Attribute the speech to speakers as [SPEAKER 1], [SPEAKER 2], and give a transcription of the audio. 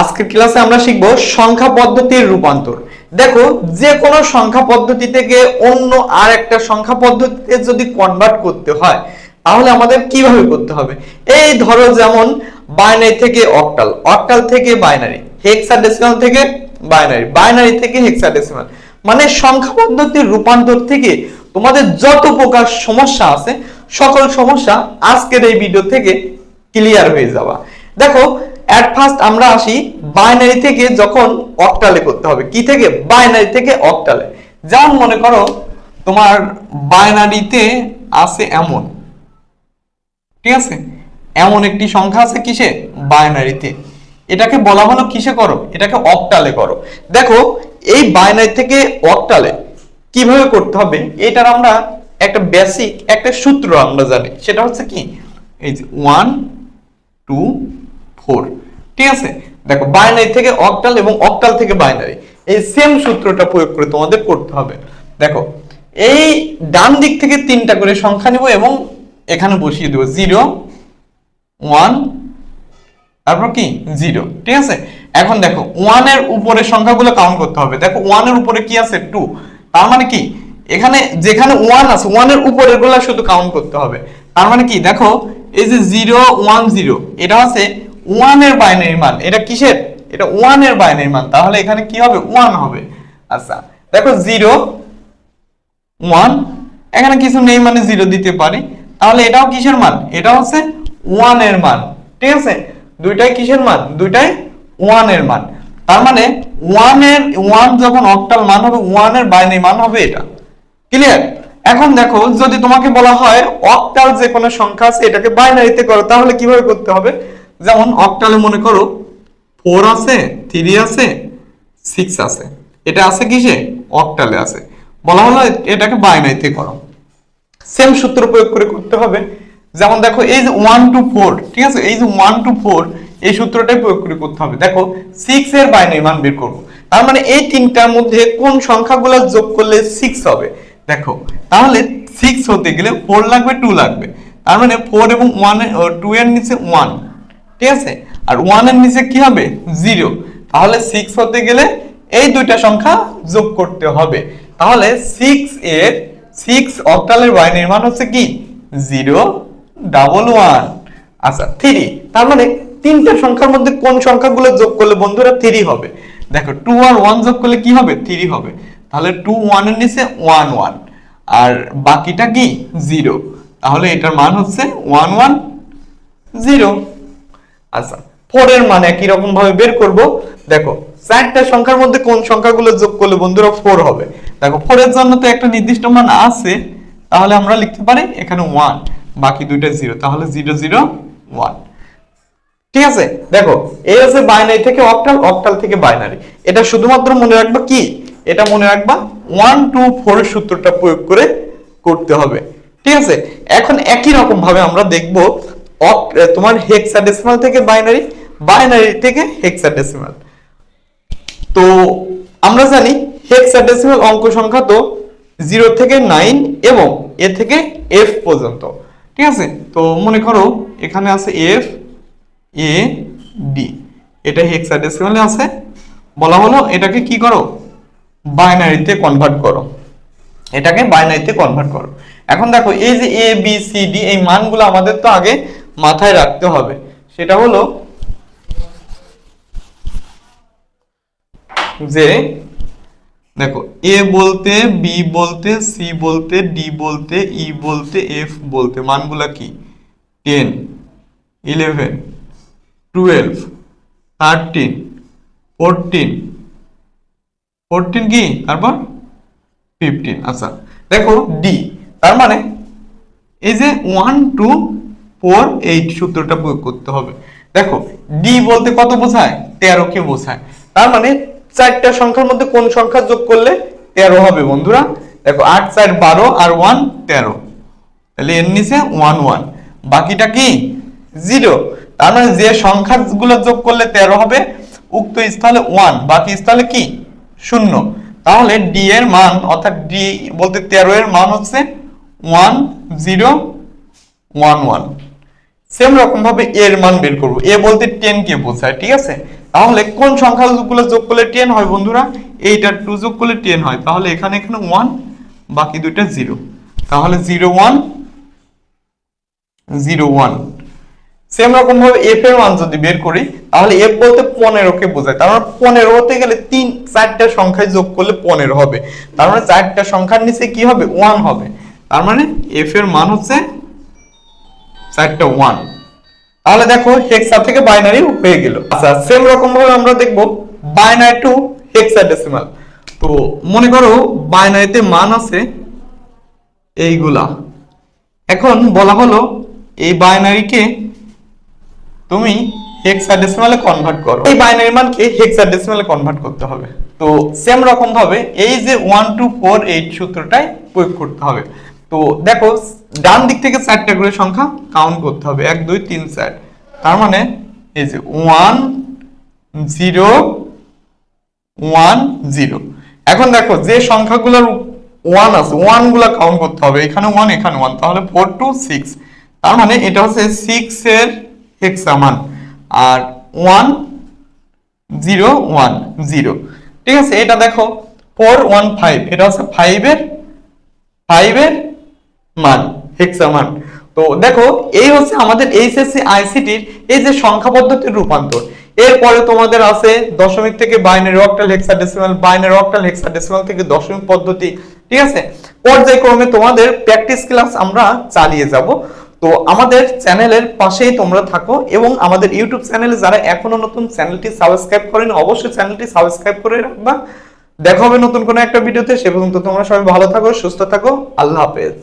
[SPEAKER 1] আজকের ক্লাসে আমরা শিখব সংখ্যা পদ্ধতির রূপান্তর। দেখো যে কোনো সংখ্যা পদ্ধতি থেকে অন্য আর একটা সংখ্যা পদ্ধতিতে যদি কনভার্ট করতে হয়, তাহলে আমাদের কীভাবে করতে হবে? এই ধরো যেমন বাইনারি থেকে অক্টাল অক্টাল থেকে বাইনারি হেক্সাডেসিমাল থেকে বাইনারি বাইনারি থেকে হেক্সাডেসিমাল মানে সংখ্যা পদ্ধতির রূপান্তর থেকে তোমাদের যত প্রকার সমস্যা আছে, সকল সমস্যা আজকের এই ভিডিও থেকে ক্লিয়ার হয়ে যাওয়া। দেখো অ্যাট ফার্স্ট আমরা আসি বাইনারি থেকে যখন অক্টালে করতে হবে। কি থেকে? বাইনারি থেকে অক্টালে যেমন মনে করো, তোমার বাইনারিতে আছে এমন। ঠিক আছে? এমন একটি সংখ্যা আছে কিসে? বাইনারিতে এটাকে বলা হলো কিসে করো? এটাকে অক্টালে করো। দেখো, এই বাইনারি থেকে অক্টালে কীভাবে করতে হবে? এটার আমরা একটা বেসিক একটা সূত্র আমরা জানি। সেটা হচ্ছে কি? এই যে ওয়ান টু ফোর ঠিক আছে? দেখো বাইনারি থেকে অক্টাল এবং অক্টাল থেকে বাইনারি এই সেম সূত্রটা প্রয়োগ করে তোমাদের করতে হবে। দেখো, এই ডান দিক থেকে তিনটা করে সংখ্যা নিব এবং এখানে বসিয়ে দেবো জিরো ওয়ান তারপর কি? জিরো ঠিক আছে? এখন দেখো ওয়ানের উপরে সংখ্যাগুলো কাউন্ট করতে হবে। দেখো ওয়ানের উপরে কি আছে? টু তার মানে কি? এখানে যেখানে ওয়ান আছে ওয়ানের উপরেরগুলা শুধু কাউন্ট করতে হবে। তার মানে কি? দেখো, এই যে জিরো ওয়ান জিরো এটা হচ্ছে ওয়ানের বাইনারি মান। এটা কিসের? এটা ওয়ানের বাইনারি মান। তাহলে এখানে কি হবে? ওয়ান হবে। আচ্ছা দেখো জিরো, ওয়ান। এখানে কিছু নেই মানে জিরো দিতে পারি। তাহলে এটাও কিসের মান? এটা হচ্ছে ওয়ানের মান। ঠিক আছে? দুইটাই কিসের মান? দুইটাই ওয়ানের মান। তার মানে ওয়ানের ওয়ান যখন অক্টাল মান হবে ওয়ানের বাইনারি মান হবে এটা। ক্লিয়ার এখন দেখো, যদি তোমাকে বলা হয় অক্টাল যে কোনো সংখ্যা আছে, এটাকে বাইনারিতে করো, তাহলে কীভাবে করতে হবে? যেমন অক্টালে মনে করো ফোর আছে থ্রি আছে সিক্স আছে। এটা আছে কিসে? অক্টালে আছে। বলা হলো এটাকে বাইনারিতে করো সেম সূত্র প্রয়োগ করে করতে হবে। যেমন দেখো, এই যে ওয়ান টু ফোর ঠিক আছে? এই যে ওয়ান টু ফোর এই সূত্রটাই প্রয়োগ করে করতে হবে। দেখো সিক্স এর বাইনারি মান বের করব। তার মানে এই তিনটার মধ্যে কোন সংখ্যাগুলো যোগ করলে সিক্স হবে? দেখো, তাহলে সিক্স হতে গেলে ফোর লাগবে টু লাগবে। তার মানে ফোর এবং ওয়ান টু এর নিচে ওয়ান ঠিক আছে? আর ওয়ানের নিচে কি হবে? জিরো তাহলে সিক্স হতে গেলে এই দুইটা সংখ্যা যোগ করতে হবে। তাহলে সিক্স এর সিক্স অক্টালের বাইনারি মান হচ্ছে কি? জিরো ডাবল ওয়ান আচ্ছা থ্রি তার মানে তিনটা সংখ্যার মধ্যে কোন সংখ্যাগুলো যোগ করলে বন্ধুরা থ্রি হবে? দেখো টু আর ওয়ান যোগ করলে কি হবে? থ্রি হবে। তাহলে টু ওয়ানের নিচে ওয়ান ওয়ান আর বাকিটা কি? জিরো তাহলে এটার মান হচ্ছে ওয়ান ওয়ান জিরো আচ্ছা ফোর এর মান একই রকম ভাবে বের করব। দেখো, চারটা সংখ্যার মধ্যে কোন সংখ্যাগুলো যোগ করলে বন্ধুরা ফোর হবে? দেখো ফোর এর জন্য তো একটা নির্দিষ্ট মান আছে, তাহলে আমরা লিখতে পারি এখানে ওয়ান বাকি দুইটা জিরো তাহলে জিরো জিরো ওয়ান ঠিক আছে? দেখো এই হচ্ছে বাইনারি থেকে অক্টাল অক্টাল থেকে বাইনারি এটা শুধুমাত্র মনে রাখবা কি? এটা মনে রাখবা ওয়ান টু ফোর সূত্রটা প্রয়োগ করে করতে হবে। ঠিক আছে? এখন একই রকম ভাবে আমরা দেখব তোমার হেক্সাডেসিমাল থেকে বাইনারি বাইনারি থেকে হেক্সাডেসিমাল তো আমরা জানি হেক্সাডেসিমাল অঙ্ক সংখ্যা তো জিরো থেকে নাইন এবং এ থেকে এফ পর্যন্ত। ঠিক আছে? তো মনে করো এখানে আছে এফ এ ডি এটা হেক্সাডেসিমালে আছে। বলা হলো এটাকে কি করো? বাইনারিতে কনভার্ট করো। এটাকে বাইনারিতে কনভার্ট করো। এখন দেখো, এই যে এ বি সি ডি এই মানগুলো আমাদের তো আগে মাথায় রাখতে হবে। সেটা হলো যে, দেখো, এ বলতে, বি বলতে, সি বলতে, ডি বলতে, ই বলতে, এফ বলতে, মানগুলা কি? Ten, eleven, twelve, thirteen, fourteen. Fourteen কি? তারপর ফিফটিন। আচ্ছা দেখো, ডি, তার মানে এই যে ওয়ান, টু ফোর এইট সূত্রটা প্রয়োগ করতে হবে। দেখো ডি বলতে কত বোঝায়? তেরো কে বোঝায়। তার মানে চারটা সংখ্যার মধ্যে কোন সংখ্যা যোগ করলে তেরো হবে বন্ধুরা? দেখো, আট, চার, বারো আর ওয়ান, তেরো। তাহলে এর নিচে ওয়ান ওয়ান। বাকিটা কি? জিরো। তার মানে যে সংখ্যাগুলো যোগ করলে তেরো হবে, উক্ত স্থলে ওয়ান, বাকি স্থলে কি? শূন্য। তাহলে ডি এর মান, অর্থাৎ ডি বলতে তেরো এর মান হচ্ছে one, zero, one one. Same রকম ভাবে এর মান বের করব। এ বলতে 10 কে বোঝায়, ঠিক আছে? তাহলে কোন সংখ্যাগুলো যোগ করলে 10 হয় বন্ধুরা? এইটা 2 যোগ করলে 10 হয়। তাহলে এখানে এখানে 1 বাকি দুইটা 0 তাহলে 0 1 0 1 সেম রকম ভাবে এফ এর মান যদি বের করি, তাহলে এফ বলতে 15 কে বোঝায়। তার মানে 15 হতে গেলে তিন, চারটা সংখ্যায় যোগ করলে 15 হবে। তার মানে চারটা সংখ্যার নিচে কি হবে? 1 হবে। তার মানে এফ এর মান হচ্ছে চারটা 1 তাহলে দেখো হেক্সা থেকে বাইনারি হয়ে গেল। আচ্ছা সেম রকম ভাবে আমরা দেখব বাইনারি টু তো মনে করো বাইনারিতে মান আছে এইগুলা। এখন বলা হলো এই বাইনারিকে তুমি হেক্সাডেসিমালে কনভার্ট করো। এই বাইনারি মানকে হেক্সাডেসিমালে কনভার্ট করতে হবে। তো সেম রকম ভাবে এই যে 1 টু 4 8 সূত্রটাই প্রয়োগ করতে হবে। তো দেখো, ডান দিক থেকে চারটা করে সংখ্যা কাউন্ট করতে হবে। 1 2 3 4 তার মানে এই যে 1 0 1 0 এখন দেখো, যে সংখ্যাগুলোর ওয়ান আছে 1 গুলা কাউন্ট করতে হবে। এখানে ওয়ান এখানে ওয়ান তাহলে ফোর টু সিক্স তার মানে এটা হচ্ছে 6 এর হেক্সামান আর 1 0 1 0 ঠিক আছে, এটা দেখো 4 1 5 এটা হচ্ছে 5 এর 5 এর মান হেক্সামান তো দেখো, এই হচ্ছে আমাদের এইচএসসি আইসিটির এই যে সংখ্যা পদ্ধতির রূপান্তর। এরপরে তোমাদের আছে দশমিক থেকে binary octal hexadecimal binary octal hexadecimal থেকে দশমিক পদ্ধতি, ঠিক আছে? পর্যায়ক্রমে তোমাদের প্র্যাকটিস ক্লাস আমরা চালিয়ে যাব। তো আমাদের চ্যানেলের পাশেই তোমরা থাকো এবং আমাদের ইউটিউব চ্যানেলে যারা এখনও নতুন, চ্যানেলটি সাবস্ক্রাইব করেনি, অবশ্যই চ্যানেলটি সাবস্ক্রাইব করে রাখবা। দেখা হবে নতুন কোনো একটা ভিডিওতে, সে পর্যন্ত তোমরা সবাই ভালো থাকো, সুস্থ থাকো, আল্লাহ হাফেজ।